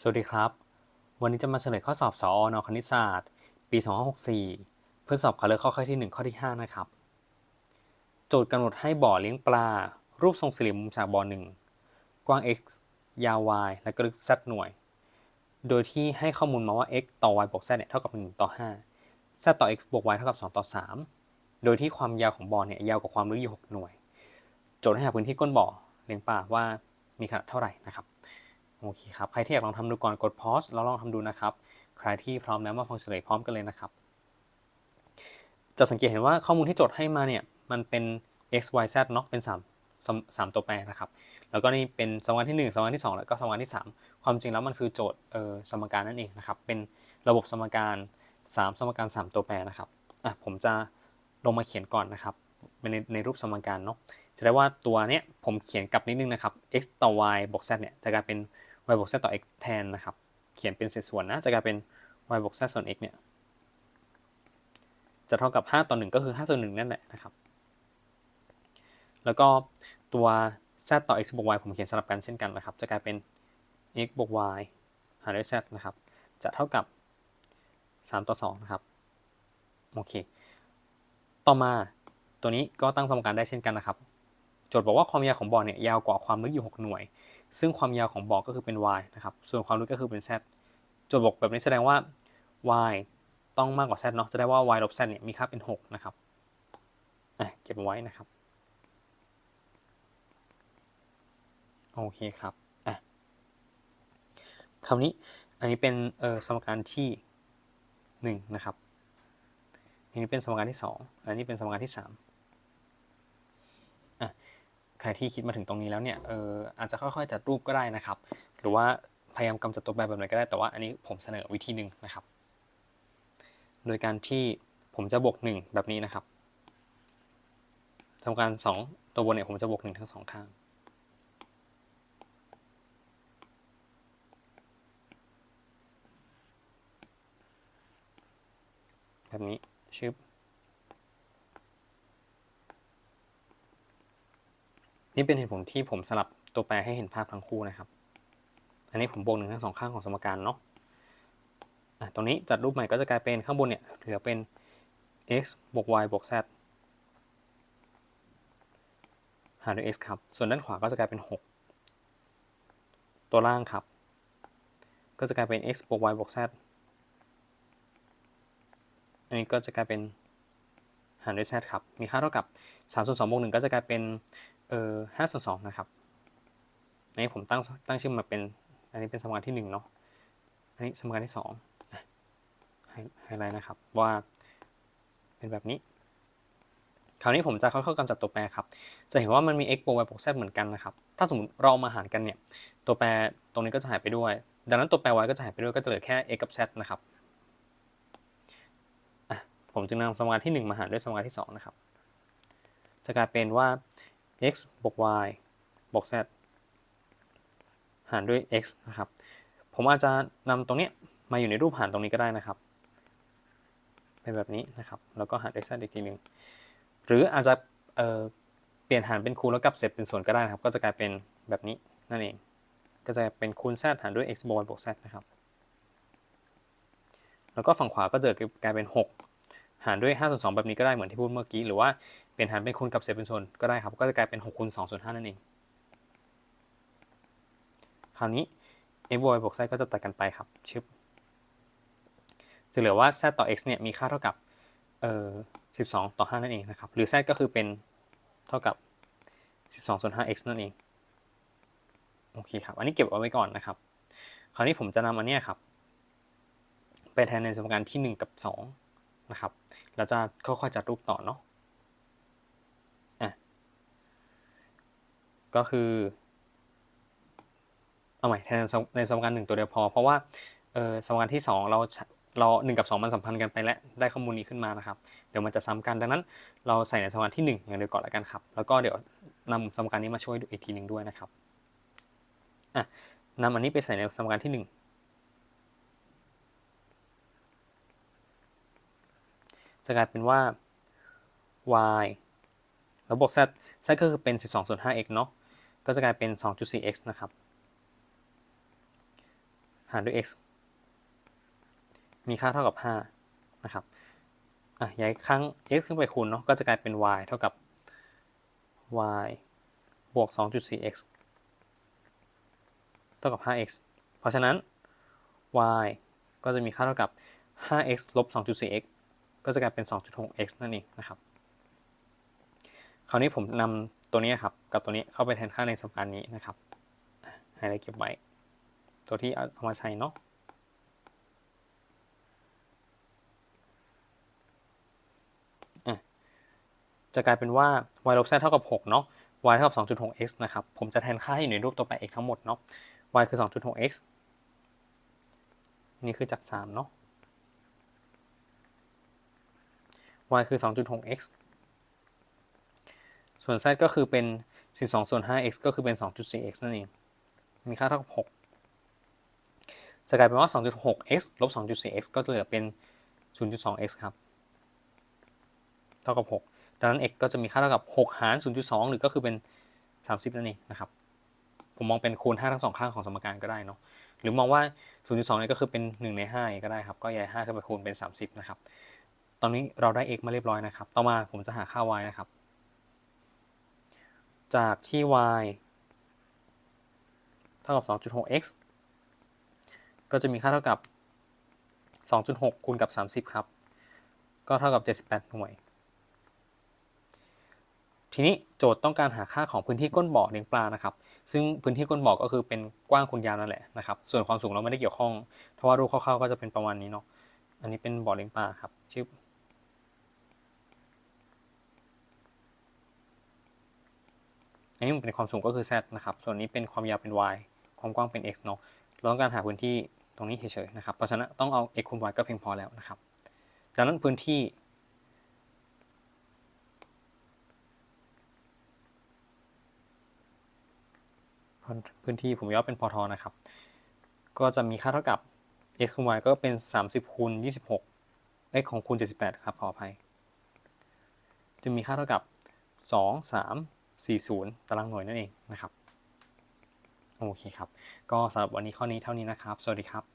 สวัสดีครับ วันนี้จะมาเฉลยข้อสอบสออนคณิตศาสตร์ ปี 2564 เพื่อสอบขาเลือกข้อข้อที่ 1 ข้อที่ 5 นะครับ โจทย์กำหนดให้บ่อเลี้ยงปลา รูปทรงสี่เหลี่ยมมุมฉากบ่อหนึ่งกว้าง x ยาว y และก็ลึก z หน่วย โดยที่ให้ข้อมูลมาว่า x ต่อ y บวก z เนี่ยเท่ากับ 1 ต่อ 5 z ต่อ x บวก y เท่ากับ 2 ต่อ 3 โดยที่ความยาวของบ่อเนี่ยยาวกว่าความลึกอยู่ 6 หน่วย โจทย์ให้หาพื้นที่ก้นบ่อเลี้ยงปลาว่ามีขนาดเท่าไหร่นะครับ โอเคครับ ใครที่อยากลองทำดูก่อนกด pause แล้วลองทำดูนะครับ ใครที่พร้อมแล้วมาฟังเฉลยพร้อมกันเลยนะครับ จะสังเกตเห็นว่าข้อมูลที่โจทย์ให้มาเนี่ย มันเป็น x y z เนาะเป็น3สามสามตัวแปรนะครับ แล้วก็นี่เป็นสมการที่ 1 สมการที่ 2 แล้วก็สมการที่ 3 ความจริงแล้วมันคือโจทย์เออสมการนั่นเองนะครับ เป็นระบบสมการ 3 สมการ 3 ตัวแปรนะครับ อะผมจะลงมาเขียนก่อนนะครับในในรูปสมการเนาะ จะได้ว่าตัวเนี้ยผมเขียนกลับนิดนึงนะครับ x ต่อ y บวก z เนี่ยจะกลายเป็น y บวก z ต่อ x แทนนะครับ เขียนเป็นเศษส่วนนะ จะกลายเป็น y บวก z ส่วน x เนี่ย จะเท่ากับ 5 ต่อ 1 ก็คือ 5 ต่อ 1 นั่นแหละนะครับ แล้วก็ตัว z ต่อ x บวก y ผมเขียนสลับกันเช่นกันนะครับ จะกลายเป็น x บวก y หารด้วย z นะครับ จะเท่ากับ 3 ต่อ 2 นะครับ โอเค ต่อมาตัวนี้ก็ตั้งสมการได้เช่นกันนะครับ จทย์บอกว่าความยาวของบ่อเนี่ยยาวกว่าความลึกอยู่ 6 หน่วย ซึ่งความยาวของบ่อก็คือเป็น y นะครับส่วนความลึกก็คือเป็น z โจทย์บอกแบบนี้แสดงว่า y ต้องมากกว่า z เนาะจะได้ว่า y ลบ z เนี่ยมีค่าเป็น 6 นะครับเก็บไว้นะครับโอเคครับอะคราวนี้อันนี้เป็นเออสมการที่ 1 นะครับอันนี้เป็นสมการที่ 2 อันนี้เป็นสมการที่ 3 ใครที่คิดมาถึงตรงนี้แล้วเนี่ยเอออาจจะค่อยๆจัดรูปก็ได้นะครับ หรือว่าพยายามกำจัดตัวแปรแบบไหนก็ได้แต่ว่าอันนี้ผมเสนอวิธีหนึ่งนะครับ โดยการที่ผมจะบวก 1 แบบนี้นะครับสมการ 2 ตัวบนเนี่ยผมจะบวก 1 ทั้งสองข้างแบบนี้ชึบ นี่เป็นเหตุผลที่ผมสลับตัวแปรให้เห็นภาพทั้งคู่นะครับ อันนี้ผมบวกหนึ่งทั้งสองข้างของสมการเนาะตรงนี้จัดรูปใหม่ก็จะกลายเป็นข้างบนเนี่ยเหลือเป็น x บวก y บวก z หารด้วย x ครับ ส่วนด้านขวาก็จะกลายเป็น 6 ตัวล่างครับ ก็จะกลายเป็น x บวก y บวก z อันนี้ก็จะกลายเป็นหารด้วย z ครับ มีค่าเท่ากับ3ส่วน2บวก1ก็จะกลายเป็น เอ่อ5ส่วน2นะครับอันนี้ผมตั้งตั้งชื่อมาเป็น อันนี้เป็นสมการที่1เนาะ อันนี้สมการที่2อะให้ไฮไลท์นะครับว่าเป็นแบบนี้ คราวนี้ผมจะค่อยๆกำจัดตัวแปรครับ จะเห็นว่ามันมี x บวก y บวก z เหมือนกันนะครับ ถ้าสมมติเราเอามาหารกันเนี่ย ตัวแปรตรงนี้ก็จะหายไปด้วย ดังนั้นตัวแปร y ก็จะหายไปด้วย ก็จะเหลือแค่ x กับ z นะครับ ผมจึงนำสมการที่ 1 มาหารด้วยสมการที่ 2 นะครับ จะกลายเป็นว่า x บวก y บวก z หารด้วย x นะครับ ผมอาจจะนำตรงนี้มาอยู่ในรูปหารตรงนี้ก็ได้นะครับ เป็นแบบนี้นะครับ แล้วก็หารด้วย z อีกทีหนึ่งหรืออาจจะเอ่อเปลี่ยนหารเป็นคูณแล้วกลับเศษเป็นส่วนก็ได้นะครับ ก็จะกลายเป็นแบบนี้นั่นเอง ก็จะเป็นคูณ z หารด้วย x บวก y บวก z นะครับ แล้วก็ฝั่งขวาก็จะกลายเป็น 6 หารด้วย5ส่วน2แบบนี้ก็ได้เหมือนที่พูดเมื่อกี้ หรือว่าเปลี่ยนหารเป็นคูณกับเศษเป็นส่วนก็ได้ครับ ก็จะกลายเป็น6คูณ2ส่วน5นั่นเอง คราวนี้ x บวก y บวก z ก็จะตัดกันไปครับ ชึบ จะเหลือว่า z ต่อ x เนี่ยมีค่าเท่ากับเอ่อ12 ต่อ 5 นั่นเองนะครับ หรือ z ก็คือเป็นเท่ากับ 12ส่วน 5x นั่นเอง โอเคครับ อันนี้เก็บเอาไว้ก่อนนะครับ คราวนี้ผมจะนำอันนี้ครับ ไปแทนในสมการที่ 1 กับ 2 นะครับ เราจะค่อยๆจัดรูปต่อเนาะอะก็คือเอาใหม่แทนในสมการหนึ่งตัวเดียวพอ เพราะว่าเออสมการที่ 2 เราเราหนึ่งกับ 2 มันสัมพันธ์กันไปแล้วได้ข้อมูลนี้ขึ้นมานะครับ เดี๋ยวมันจะซ้ำกันดังนั้น เราใส่ในสมการที่ 1 อย่างเดียวก่อนล้วกันครับ แล้วก็เดี๋ยวนำสมการนี้มาช่วยดูอีกทีหนึ่งด้วยนะครับอะนำอันนี้ไปใส่ในสมการที่ 1 จะกลายเป็นว่า y แล้วบวก z z ก็คือเป็น 12ส่วน 5x เนาะก็จะกลายเป็น 2.4x นะครับ หารด้วย x มีค่าเท่ากับ 5 นะครับอะย้ายครั้ง x ขึ้นไปคูณเนาะก็จะกลายเป็น y เท่ากับ y บวก 2.4x เท่ากับ 5x เพราะฉะนั้น y ก็จะมีค่าเท่ากับ 5x ลบ 2.4x ก็จะกลายเป็น 2.6x นั่นเองนะครับ คราวนี้ผมนำตัวนี้ครับกับตัวนี้เข้าไปแทนค่าในสมการนี้นะครับให้ได้เก็บไว้ ตัวที่เอาเอามาใช้เนาะจะกลายเป็นว่า y ลบ z เท่ากับ 6 เนาะ y เท่ากับ 2.6x นะครับ ผมจะแทนค่าให้อยู่ในรูปตัวแปร x ทั้งหมดเนาะ y คือ 2.6x นี่คือจาก 3 เนาะ y คือ 2.6x ส่วน z ก็คือเป็น 12 ส่วน 5x ก็คือเป็น 2.4x นั่นเอง มีค่าเท่ากับ 6 จะกลายเป็นว่า 2.6x ลบ 2.4x ก็จะเหลือเป็น 0.2x ครับ เท่ากับ 6 ดังนั้น x ก็จะมีค่าเท่ากับ 6 หาร 0.2 หรือก็คือเป็น 30 นั่นเองนะครับ ผมมองเป็นคูณ 5 ทั้งสองข้างของสมการก็ได้เนาะ หรือมองว่า 0.2เนี่ยก็คือเป็น 1 ใน5ก็ได้ครับ ก็ย้าย5ขึ้นไปคูณเป็น 30 นะครับ ตอนนี้เราได้ x มาเรียบร้อยนะครับ ต่อมาผมจะหาค่า y นะครับ จากที่ y เท่ากับ 2.6x ก็จะมีค่าเท่ากับ 2.6คูณกับ 30 ครับ ก็เท่ากับ 78 หน่วย ทีนี้โจทย์ต้องการหาค่าของพื้นที่ก้นบ่อเลี้ยงปลานะครับ ซึ่งพื้นที่ก้นบ่อก็คือเป็นกว้างคูณยาวนั่นแหละนะครับ ส่วนความสูงเราไม่ได้เกี่ยวข้อง เพราะว่ารูปคร่าวๆก็จะเป็นประมาณนี้เนาะ อันนี้เป็นบ่อเลี้ยงปลาครับชื่อ อันนี้มันเป็นความสูงก็คือ z นะครับ ส่วนนี้เป็นความยาวเป็น y ความกว้างเป็น x เนาะ เราต้องการหาพื้นที่ตรงนี้เฉยๆนะครับ เพราะฉะนั้นต้องเอา x คูณ y ก็เพียงพอแล้วนะครับ ดังนั้นพื้นที่ พื้นที่ผมย่อเป็นพอทอนะครับ ก็จะมีค่าเท่ากับ x คูณ y ก็เป็น 30คูณ26 x ของคูณ78 ครับขออภัย จะมีค่าเท่ากับ 2 3 4 0 ตารางหน่วยนั่นเองนะครับ โอเคครับ ก็สำหรับวันนี้ข้อนี้เท่านี้นะครับ สวัสดีครับ